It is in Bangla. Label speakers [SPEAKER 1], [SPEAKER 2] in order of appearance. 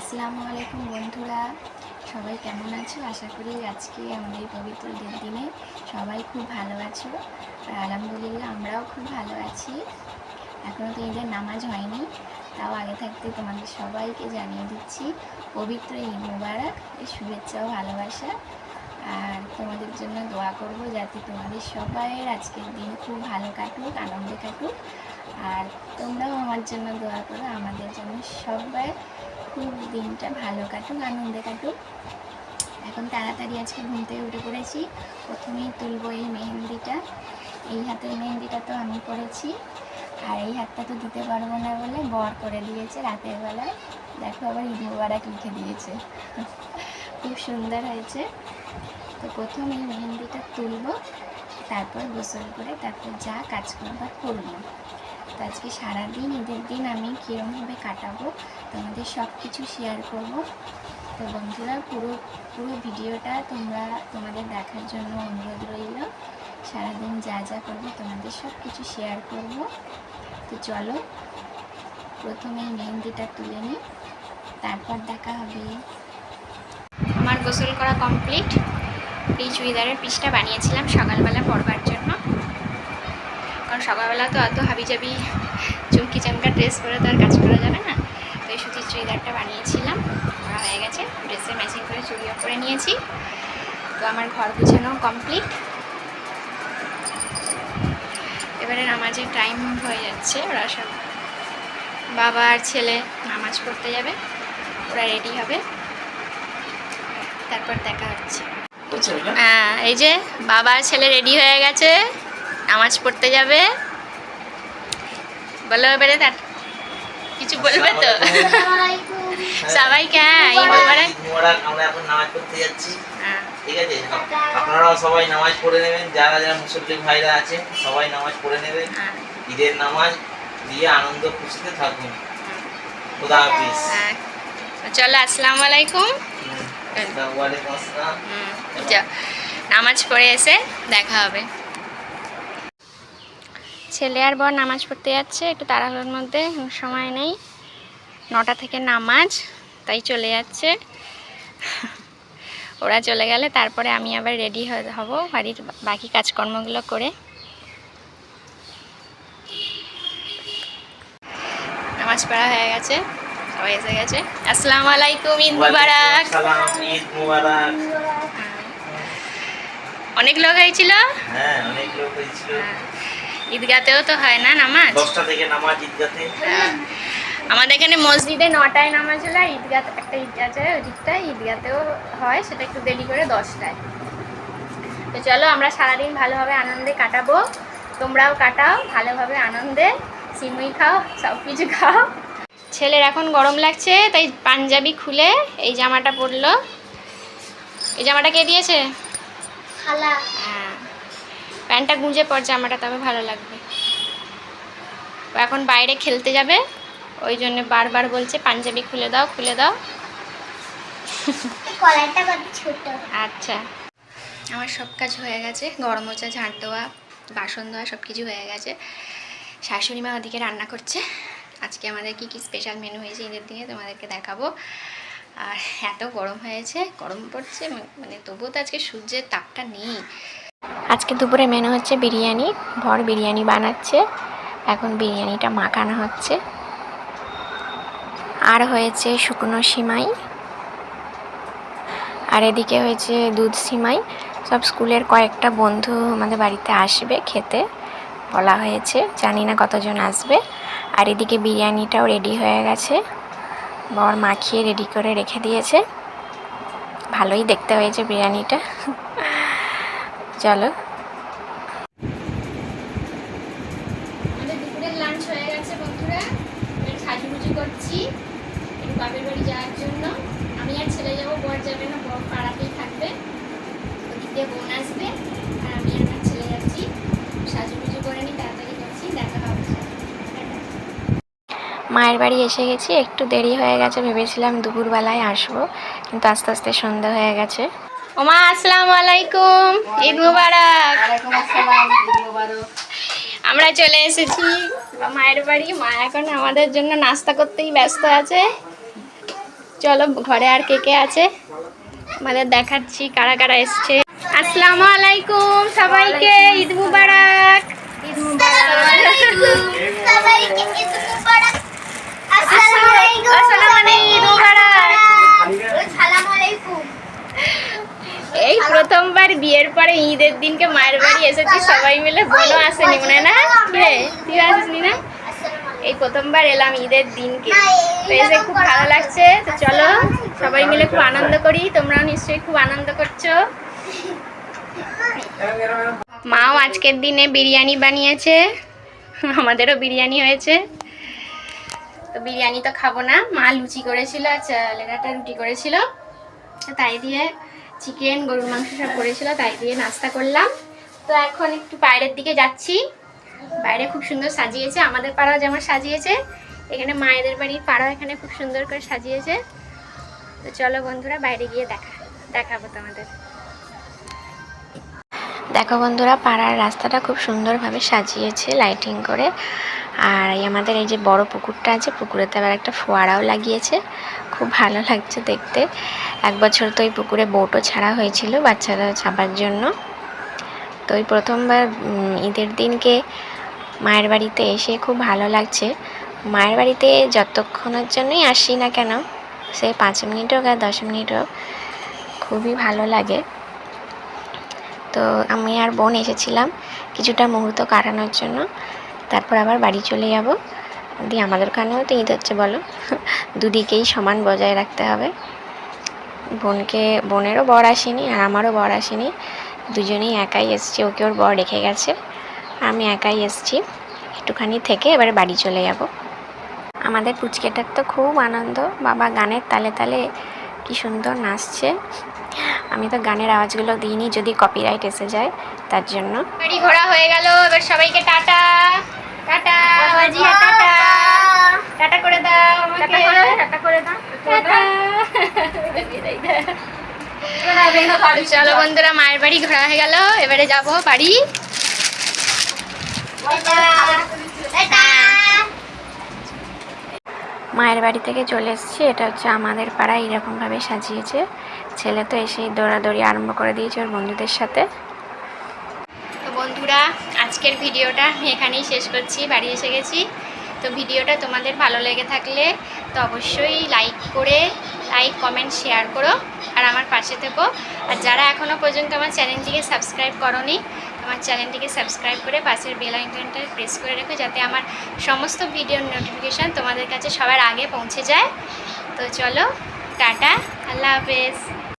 [SPEAKER 1] আসসালামু আলাইকুম বন্ধুরা। সবাই কেমন আছো? আশা করি আজকে আমাদের পবিত্র ঈদের দিনে সবাই খুব ভালো আছো। আর আলহামদুলিল্লাহ আমরাও খুব ভালো আছি। এখনও তো ঈদের নামাজ হয়নি, তাও আগে থাকতে তোমাদের সবাইকে জানিয়ে দিচ্ছি, পবিত্র ঈদ মুবারক এই শুভেচ্ছা ও ভালোবাসা। আর তোমাদের জন্য দোয়া করব যাতে তোমাদের সবাইয়ের আজকের দিন খুব ভালো কাটুক, আনন্দে কাটুক। আর তোমরাও আমার জন্য দোয়া করো, আমাদের জন্য সবাই দিনটা ভালো কাটুক, আনন্দে কাটুক। এখন তাড়াতাড়ি আজকে ঘুম থেকে উঠে পড়েছি। প্রথমেই তুলবো এই মেহেন্দিটা। এই হাতের মেহেন্দিটা তো আমি করেছি আর এই হাতটা তো দিতে পারব না বলে বর করে দিয়েছে রাতের বেলায়। দেখো আবার ঈদ মুবারক লিখে দিয়েছে। খুব সুন্দর হয়েছে। তো প্রথম এই মেহেন্দিটা তুলবো, তারপর গোসল করে তারপর যা কাজ করবার করব। তো আজকে সারাদিন ঈদের দিন আমি কীরমভাবে কাটাবো, তোমাদের সব কিছু শেয়ার করব। তো বন্ধুরা, পুরো পুরো ভিডিওটা তোমরা, তোমাদের দেখার জন্য অনুরোধ রইল। সারাদিন যা যা করব, তোমাদের সব কিছু শেয়ার করব। তো চলো, প্রথমে মেহেন্দিটা তুলে নিই, তারপর দেখা হবে। আমার গোসল করা কমপ্লিট এই চুড়িদারের পিসটা বানিয়েছিলাম সকালবেলা পরবার জন্য। সকালবেলা তো অত হাবিজাবি চুমকি চামকা ড্রেস পরে তো আর কাজ করা যাবে না। তো এই সুতির চুড়িদারটা বানিয়েছিলাম করা হয়ে গেছে। ড্রেসে ম্যাচিং করে চুড়িও করে নিয়েছি। তো আমার ঘর গুছানো কমপ্লিট এবারে নামাজের টাইম হয়ে যাচ্ছে ওরা সব বাবা আর ছেলে নামাজ পড়তে যাবে ওরা রেডি হবে। তারপর দেখা হচ্ছে। হ্যাঁ এই যে বাবা আর ছেলে রেডি হয়ে গেছে। নামাজ পড়তে যাবে। বলো এবারে তার কিছু বলবে তো? সবাইকে হ্যাঁ
[SPEAKER 2] আমরা এখন নামাজ পড়তে যাচ্ছি।
[SPEAKER 1] হ্যাঁ।
[SPEAKER 2] ঠিক আছে? আপনারাও সবাই নামাজ পড়ে নেবেন। যারা যারা মুসলিম ভাইরা আছে সবাই নামাজ পড়ে নেবেন।
[SPEAKER 1] হ্যাঁ।
[SPEAKER 2] ঈদের নামাজ দিয়ে আনন্দ খুশিতে থাকুন। খুদা হাফিজ।
[SPEAKER 1] হ্যাঁ। চলো আসসালামু। আলাইকুম নামাজ পড়ে এসে দেখা হবে। ছেলে আর বর নামাজ পড়তে যাচ্ছে একটু তাড়াহুড়োর মধ্যে সময় নেই। নটা থেকে নামাজ তাই চলে যাচ্ছে। ওরা চলে গেলে তারপরে আমি আবার রেডি হব বাড়ির বাকি কাজকর্মগুলো করে। নামাজ পড়া হয়ে গেছে সবাই এসে গেছে। আসসালামু আলাইকুম ঈদ মুবারক।
[SPEAKER 2] ঈদ মুবারক।
[SPEAKER 1] অনেক লোক হয়েছিল?
[SPEAKER 2] হ্যাঁ অনেক লোক হয়েছিল।
[SPEAKER 1] হ্যাঁ। ঈদগাতেও তো হয় না নামাজ?
[SPEAKER 2] দশটা থেকে নামাজ ঈদগাতে।
[SPEAKER 1] হ্যাঁ। আমাদের এখানে মসজিদে নটায় নামাজ হলে আর ঈদগাহ একটা ঈদ আছে ওই দিকটায় ঈদগাতেও হয় সেটা একটু দেরি করে দশটায়। তো চলো আমরা সারাদিন ভালোভাবে আনন্দে কাটাবো। তোমরাও কাটাও ভালোভাবে আনন্দে। সিমুই খাও সব কিছু খাও। ছেলের এখন গরম লাগছে তাই পাঞ্জাবি খুলে এই জামাটা পরলো। এই জামাটা কে দিয়েছে?
[SPEAKER 3] খালা।
[SPEAKER 1] হ্যাঁ। প্যান্টটা গুঁজে পর জামাটা তবে ভালো লাগবে। ও এখন বাইরে খেলতে যাবে ওই জন্য বারবার বলছে পাঞ্জাবি খুলে দাও খুলে দাও।
[SPEAKER 3] কলারটা কত ছোট।
[SPEAKER 1] আচ্ছা। আমার সব কাজ হয়ে গেছে গরম মোচা ঝাঁট দেওয়া বাসন ধোয়া সব কিছু হয়ে গেছে। শাশুড়ি মা ওদিকে রান্না করছে। আজকে আমাদের কি কি স্পেশাল মেনু হয়েছে ঈদের দিনে তোমাদেরকে দেখাবো। আর এত গরম হয়েছে, গরম পড়ছে মানে তবুও তো আজকে সূর্যের তাপটা নেই। আজকে দুপুরে মেনু হচ্ছে বিরিয়ানি, ভর বিরিয়ানি বানাচ্ছে। এখন বিরিয়ানিটা মাখানো হচ্ছে। আর হয়েছে শুকনো সিমাই। আর এদিকে হয়েছে দুধ সিমাই। সব স্কুলের কয়েকটা বন্ধু আমাদের বাড়িতে আসবে খেতে। বলা হয়েছে, জানি না কতজন আসবে। আর এদিকে বিরিয়ানিটাও রেডি হয়ে গেছে। বর মাখিয়ে রেডি করে রেখে দিয়েছে। ভালোই দেখতে হয়েছে বিরিয়ানিটা। চলো। লাঞ্চ হয়ে গেছে বন্ধুরা। করছি। বাড়ি যাওয়ার জন্য। আমি আর ছেলে যাব, বর যাবে না, বর পাড়াতেই থাকবে। ওদিক দিয়ে বোন আসবে। মায়ের বাড়ি এসে গেছি একটু দেরি হয়ে গেছে ভেবেছিলাম দুপুরবেলায় আসব কিন্তু আস্তে আস্তে সন্ধ্যা হয়ে গেছে। ওমা আসসালামু আলাইকুম ঈদ মুবারক। আমরা চলে এসেছি মায়ের বাড়ি মা এখন আমাদের জন্য নাস্তা করতেই ব্যস্ত আছে। চলো ঘরে আর কে কে আছে? আমাদের দেখাচ্ছি কারা কারা এসছে। আসসালামু আলাইকুম সবাইকে ঈদ মুবারক। সবাই মিলে বোনও আসেনি মনে না? তুই আসিসনি না? এই প্রথমবার এলাম ঈদের দিনকে। তো এসে খুব ভালো লাগছে, তো চলো, সবাই মিলে খুব আনন্দ করি। তোমরাও নিশ্চয়ই খুব আনন্দ করছ। মাও আজকের দিনে বিরিয়ানি বানিয়েছে। আমাদেরও বিরিয়ানি হয়েছে। তো বিরিয়ানি তো খাব না। মা লুচি করেছিল, আর রুটি করেছিল। তাই দিয়ে চিকেন গরুর মাংস সব করেছিল, তাই দিয়ে নাস্তা করলাম। তো এখন একটু বাইরের দিকে যাচ্ছি। বাইরে খুব সুন্দর সাজিয়েছে, আমাদের পাড়াও যেমন সাজিয়েছে। এখানে মায়েদের বাড়ির পাড়াও এখানে খুব সুন্দর করে সাজিয়েছে। তো চলো বন্ধুরা, বাইরে গিয়ে দেখা, দেখাবো তোমাদের। দেখো বন্ধুরা, পাড়ার রাস্তাটা খুব সুন্দরভাবে সাজিয়েছে লাইটিং করে। আর আমাদের এই যে বড় পুকুরটা আছে, পুকুরেতে আবার একটা ফোয়ারাও লাগিয়েছে। খুব ভালো লাগছে দেখতে। এক বছর তো এই পুকুরে বোটও ছাড়া হয়েছিল, বাচ্চারা চাপার জন্য। তো ওই প্রথমবার ঈদের দিনকে মায়ের বাড়িতে এসে খুব ভালো লাগছে। মায়ের বাড়িতে যতক্ষণের জন্যই আসি না কেন, সে পাঁচ মিনিট হোক আর দশ মিনিট হোক, খুবই ভালো লাগে। তো আমি আর বোন এসেছিলাম কিছুটা মুহূর্ত কাটানোর জন্য। তারপর আবার বাড়ি চলে যাব। দিয়ে আমাদের ওখানেও তো ঈদ হচ্ছে, বলো। দুদিকেই সমান বজায় রাখতে হবে। বোনকে, বোনেরও বর আসেনি আর আমারও বর আসেনি। দুজনেই একাই এসছে ওকে ওর বর রেখে গেছে। আমি একাই এসছি একটুখানি থেকে এবারে বাড়ি চলে যাব। আমাদের পুচকেটার তো খুব আনন্দ বাবা গানের তালে তালে কি সুন্দর নাচছে। আমি তো গানের আওয়াজগুলো দিইনি যদি কপিরাইট এসে যায় তার জন্য। গাড়ি ঘোরা হয়ে গেল এবার সবাইকে টাটা। Tata tata. টাটা করে দাও টাটা করে দাও। টাটা। চলো বন্ধুরা মায়ের বাড়ি ঘোরা হয়ে গেল। এবারে যাব বাড়ি। মায়ের বাড়ি থেকে চলে এসেছি। এটা হচ্ছে আমাদের পাড়ায় এরকমভাবে সাজিয়েছে। ছেলে তো এসেই দৌড়াদৌড়ি আরম্ভ করে দিয়েছে ওর বন্ধুদের সাথে। তো বন্ধুরা আজকের ভিডিওটা আমি এখানেই শেষ করছি। বাড়ি এসে গেছি। তো ভিডিওটা তোমাদের ভালো লেগে থাকলে তো অবশ্যই লাইক করে লাইক কমেন্ট শেয়ার করো আর আমার পাশে থেকো। আর যারা এখনও পর্যন্ত আমার চ্যানেলটিকে সাবস্ক্রাইব করনি, আমার চ্যানেলটিকে সাবস্ক্রাইব করে পাশের বেল আইকনটা প্রেস করে রেখো যাতে আমার সমস্ত ভিডিওর নোটিফিকেশান তোমাদের কাছে সবার আগে পৌঁছে যায়। তো চলো, টাটা, আল্লাহ হাফেজ।